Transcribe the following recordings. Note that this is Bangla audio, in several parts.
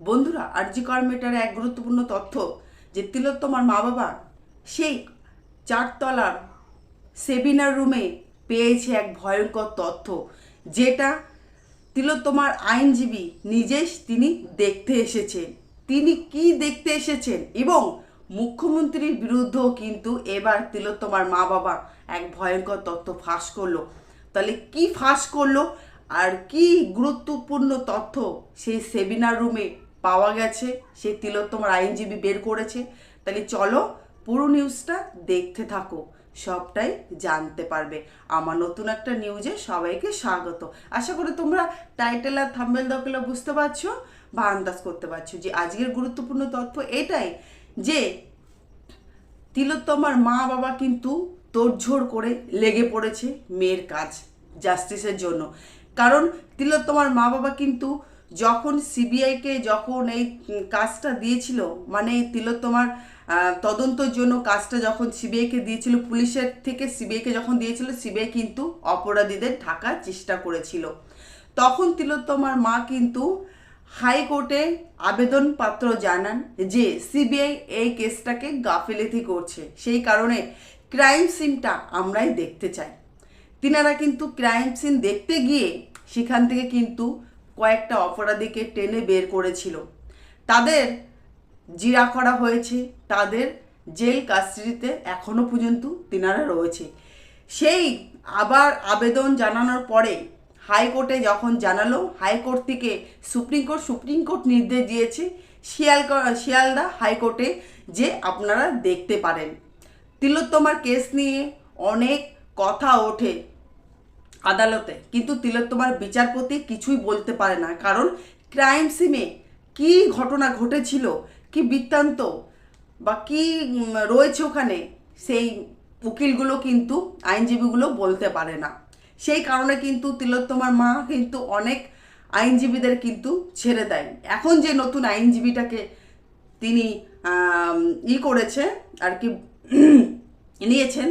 বন্ধুরা আরজি কর মেটারে এক গুরুত্বপূর্ণ তথ্য যে তিলোত্তমার মা বাবা সেই চারতলার সেমিনার রুমে পেয়েছে এক ভয়ঙ্কর তথ্য, যেটা তিলোত্তমার আইনজীবী নিজে তিনি দেখতে এসেছেন। তিনি কি দেখতে এসেছেন এবং মুখ্যমন্ত্রীর বিরুদ্ধেও কিন্তু এবার তিলোত্তমার মা বাবা এক ভয়ঙ্কর তথ্য ফাঁস করল। তাহলে কি ফাঁস করল আর কি গুরুত্বপূর্ণ তথ্য সেই সেমিনার রুমে পাওয়া গেছে সেই তিলোত্তমার আইনজীবী বের করেছে। তাহলে চলো পুরো নিউজটা দেখতে থাকো, সবটাই জানতে পারবে। আমার নতুন একটা নিউজে সবাইকে স্বাগত। আশা করি তোমরা টাইটেল আর থাম্বেল দখলে বুঝতে পারছ, বা আন্দাজ করতে পারছ যে আজকের গুরুত্বপূর্ণ তথ্য এটাই যে তিলোত্তমার মা বাবা কিন্তু তোড়ঝোড় করে লেগে পড়েছে মেয়ের কাজ জাস্টিসের জন্য। কারণ তিলোত্তমার মা বাবা কিন্তু যখন সিবিআইকে যখন এই কাজটা দিয়েছিল মানে তিলোত্তমার তদন্তের জন্য কাজটা যখন সিবিআইকে দিয়েছিল, পুলিশের থেকে সিবিআইকে যখন দিয়েছিল সিবিআই কিন্তু অপরাধীদের ঢাকার চেষ্টা করেছিল। তখন তিলোত্তমার মা কিন্তু হাইকোর্টে আবেদনপত্র জানান যে সিবিআই এই কেসটাকে গাফিলতি করছে। সেই কারণে ক্রাইম সিনটা আমরাই দেখতে চাই। তিনারা কিন্তু ক্রাইম সিন দেখতে গিয়ে সেখান থেকে কিন্তু কয়েকটা অপরাধীকে টেনে বের করেছিল। তাদের জিরা করা হয়েছে, তাদের জেল কাস্টডিতে এখনও পর্যন্ত তিনারা রয়েছে। সেই আবার আবেদন জানানোর পরে হাইকোর্টে যখন জানালো, হাইকোর্ট থেকে সুপ্রিম কোর্ট সুপ্রিম কোর্ট নির্দেশ দিয়েছে শিয়াল শিয়ালদা হাইকোর্টে যে আপনারা দেখতে পারেন। তিলোত্তমার কেস নিয়ে অনেক কথা ওঠে। আদালতে। কিন্তু তিলোত্তমার বিচারপতি কিছুই বলতে পারে না, কারণ ক্রাইম সিমে কি ঘটনা ঘটেছিল, কি বৃত্তান্ত বা কি রয়েছে ওখানে, সেই উকিলগুলো কিন্তু আইনজীবীগুলো বলতে পারে না। সেই কারণে কিন্তু তিলোত্তমার মা কিন্তু অনেক আইনজীবীদের কিন্তু ছেড়ে দেয়। এখন যে নতুন আইনজীবীটাকে তিনি ই করেছে, আর কি, নিয়েছেন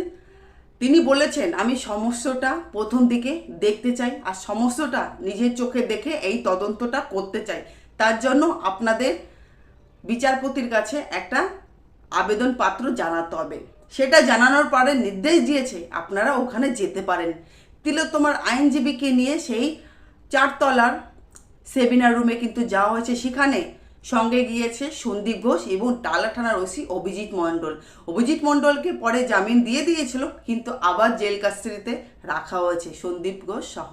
তিনি বলেছেন, আমি সমস্যাটা প্রথম দিকে দেখতে চাই আর সমস্যাটা নিজের চোখে দেখে এই তদন্তটা করতে চাই। তার জন্য আপনাদের বিচারপতির কাছে একটা আবেদন পাত্র জানাতে হবে। সেটা জানানোর পরে নির্দেশ দিয়েছে, আপনারা ওখানে যেতে পারেন। তিলোত্তমার আইনজীবীকে নিয়ে সেই চারতলার সেমিনার রুমে কিন্তু যাওয়া হয়েছে। সেখানে সঙ্গে গিয়েছে সন্দীপ ঘোষ এবং টালা থানার ওসি অভিজিৎ মণ্ডল। অভিজিৎ মণ্ডলকে পরে জামিন দিয়ে দিয়েছিল, কিন্তু আবার জেল কাস্টাডিতে রাখা হয়েছে সন্দীপ ঘোষ সহ।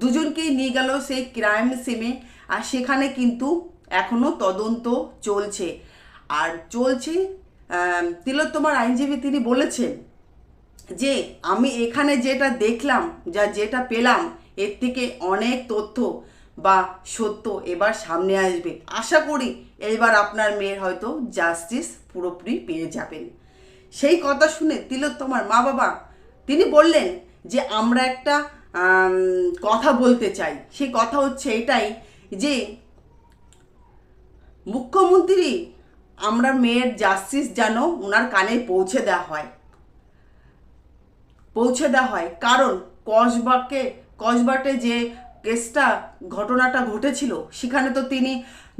দুজনকেই নিয়ে গেল সেই ক্রাইম সিমে আর সেখানে কিন্তু এখনও তদন্ত চলছে। আর চলছে তিলোত্তমার আইনজীবী তিনি বলেছেন যে, আমি এখানে যেটা দেখলাম, যা যেটা পেলাম, এর থেকে অনেক তথ্য। বা সত্য এবার সামনে আসবে। আশা করি এবার আপনার মেয়ের হয়তো জাস্টিস পুরোপুরি পেয়ে যাবেন। সেই কথা শুনে তিলোত্তমার মা বাবা তিনি বললেন যে, আমরা একটা কথা বলতে চাই। সেই কথা হচ্ছে এটাই যে, মুখ্যমন্ত্রী, আমরা মেয়ের জাস্টিস যেন ওনার কানে পৌঁছে দেওয়া হয়। পৌঁছে দেওয়া হয়। কারণ কসবাকে, কসবাটে যে কেসটা, ঘটনাটা ঘটেছিল, সেখানে তো তিনি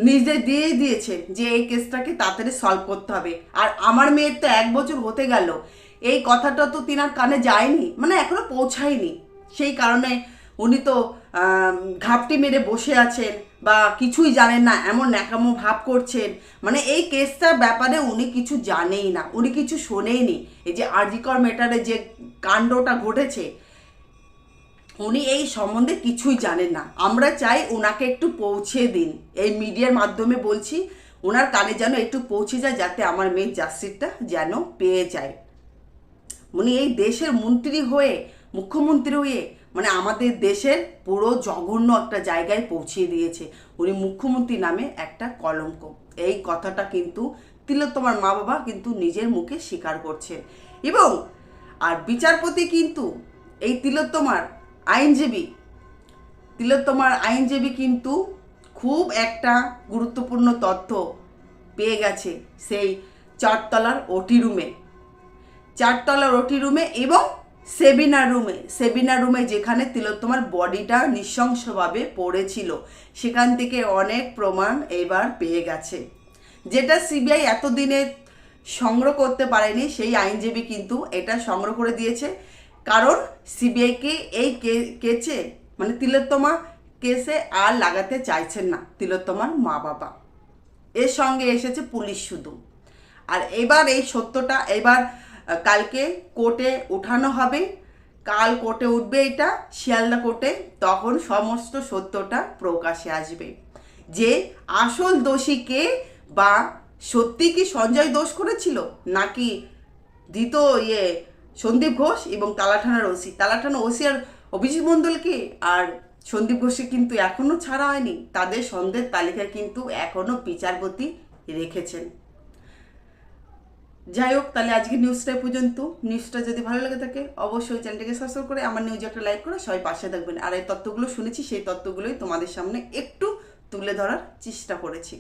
নিজে দিয়ে দিয়েছেন যে এই কেসটাকে তাড়াতাড়ি সলভ করতে হবে। আর আমার মেয়ের তো এক বছর হতে গেল, এই কথাটা তো তিনার কানে যায়নি মানে এখনও পৌঁছায়নি। সেই কারণে উনি তো ঘাপটি মেরে বসে আছেন বা কিছুই জানেন না, এমন ন্যাকামো ভাব করছেন। মানে এই কেসটার ব্যাপারে উনি কিছু জানেই না, উনি কিছু শোনেইনি এই যে আরজিকর মেটারে যে কাণ্ডটা ঘটেছে উনি এই সম্বন্ধে কিছুই জানেন না। আমরা চাই ওনাকে একটু পৌঁছে দিন। এই মিডিয়ার মাধ্যমে বলছি ওনার কানে যেন একটু পৌঁছে যায় যাতে আমার মেয়ের জাস্টিসটা যেন পেয়ে যায়। উনি এই দেশের মন্ত্রী হয়ে, মুখ্যমন্ত্রী হয়ে মানে আমাদের দেশের পুরো জঘন্য একটা জায়গায় পৌঁছিয়ে দিয়েছে। উনি মুখ্যমন্ত্রী নামে একটা কলঙ্ক। এই কথাটা কিন্তু তিলোত্তমার মা বাবা কিন্তু নিজের মুখে স্বীকার করছে। এবং, আর বিচারপতি কিন্তু এই তিলোত্তমার আইনজীবী। তিলোত্তমার আইনজীবী কিন্তু খুব একটা গুরুত্বপূর্ণ তথ্য পেয়ে গেছে সেই চারতলার ওটি রুমে। চারতলার ওটি রুমে এবং সেবিনার রুমে। সেবিনার রুমে যেখানে তিলোত্তমার বডিটা নৃশংসভাবে পড়েছিল, সেখান থেকে অনেক প্রমাণ এবার পেয়ে গেছে। যেটা সিবিআই এতদিনে সংগ্রহ করতে পারেনি, সেই আইনজীবী কিন্তু এটা সংগ্রহ করে দিয়েছে। কারণ সিবিআইকে এই কেচে মানে তিলোত্তমা কেসে আর লাগাতে চাইছেন না, তিলোত্তমার মা বাবা। এর সঙ্গে এসেছে পুলিশ শুধু। আর এবার এই সত্যটা এবার কালকে কোর্টে উঠানো হবে। কাল কোর্টে উঠবে এটা, শিয়ালদা কোর্টে, তখন সমস্ত সত্যটা প্রকাশে আসবে। যে আসল দোষী কে বা সত্যি কি সঞ্জয় দোষ করেছিল, নাকি দ্বিত ইয়ে সন্দীপ ঘোষ এবং তালাঠানার ওসি তালাঠানা ওসি আর অভিজিৎ মণ্ডলকে আর সন্দীপ ঘোষকে কিন্তু এখনও ছাড়া হয়নি। তাদের সন্দেহের তালিকায় কিন্তু এখনও বিচারপতি রেখেছেন। যাই হোক, তাহলে আজকে নিউজটা পর্যন্ত। নিউজটা যদি ভালো লেগে থাকে, অবশ্যই চ্যানেলটাকে সাবস্ক্রাইব করে আমার নিউজ একটা লাইক করে সবাই পাশে থাকবেন। আর এই তত্ত্বগুলো শুনেছি, সেই তত্ত্বগুলোই তোমাদের সামনে একটু তুলে ধরার চেষ্টা করেছি।